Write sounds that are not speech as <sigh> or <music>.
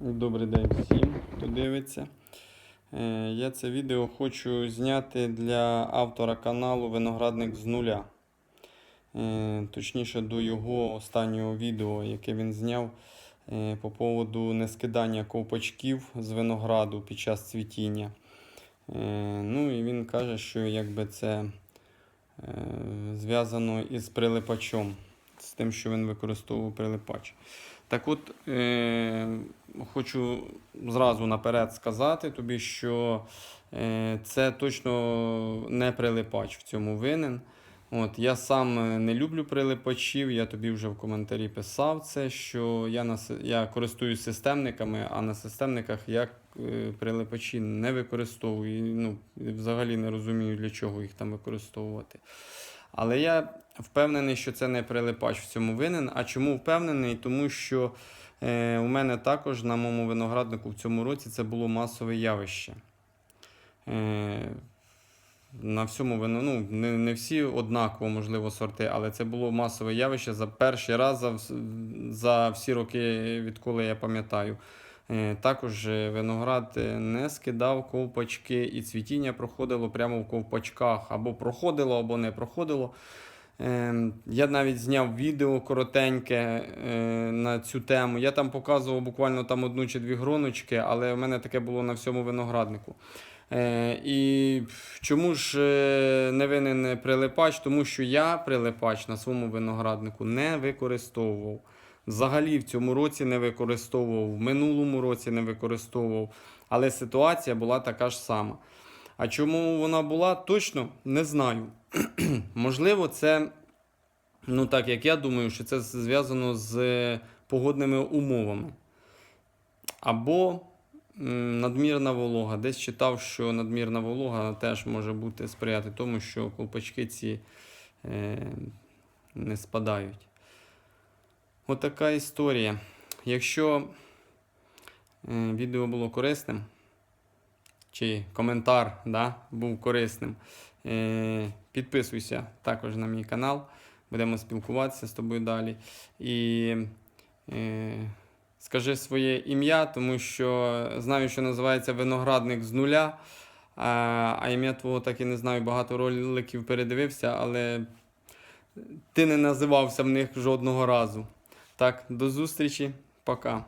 Добрий день всім, хто дивиться. Е, Я це відео хочу зняти для автора каналу Виноградник з нуля. Е, Точніше, до його останнього відео, яке він зняв е, по поводу нескидання ковпачків з винограду під час цвітіння. Ну і він каже, що якби це зв'язано із прилипачом, з тим, що він використовував прилипач. Так от, е, хочу зразу наперед сказати тобі, що е, це точно не прилипач в цьому винен. От, я сам е, не люблю прилипачів, я тобі вже в коментарі писав це, що я, на, я користуюсь системниками, а на системниках я е, прилипачі не використовую. Ну, взагалі не розумію, для чого їх там використовувати. Але я впевнений, що це не прилипач в цьому винен. А чому впевнений? Тому що е, у мене також на моєму винограднику в цьому році це було масове явище. Е, на всьому вино, ну, не, не всі однаково, можливо, сорти, але це було масове явище за перший раз за, за всі роки, відколи я пам'ятаю. Е, Також е, виноград е, не скидав ковпачки, і цвітіння проходило прямо в ковпачках. Або проходило, або не проходило. Е, Я навіть зняв відео коротеньке на цю тему. Я там показував буквально там одну чи дві гроночки, але в мене таке було на всьому винограднику. І чому ж не винен прилипач? Тому що я прилипач на своєму винограднику не використовував. Взагалі в цьому році не використовував, в минулому році не використовував. Але ситуація була така ж сама. А чому вона була, точно не знаю. <clears throat> Можливо, це, ну так як я думаю, що це зв'язано з погодними умовами. Або надмірна волога. Десь читав, що надмірна волога теж може бути сприяти тому, що колпачки ці е, не спадають. Отака історія. Якщо е, відео було корисним, чи коментар да, був корисним, е, підписуйся також на мій канал. Будемо спілкуватися з тобою далі. І е, скажи своє ім'я, тому що знаю, що називається виноградник з нуля. А, а ім'я твого так і не знаю, багато роликів передивився, але ти не називався в них жодного разу. Так, до зустрічі, пока.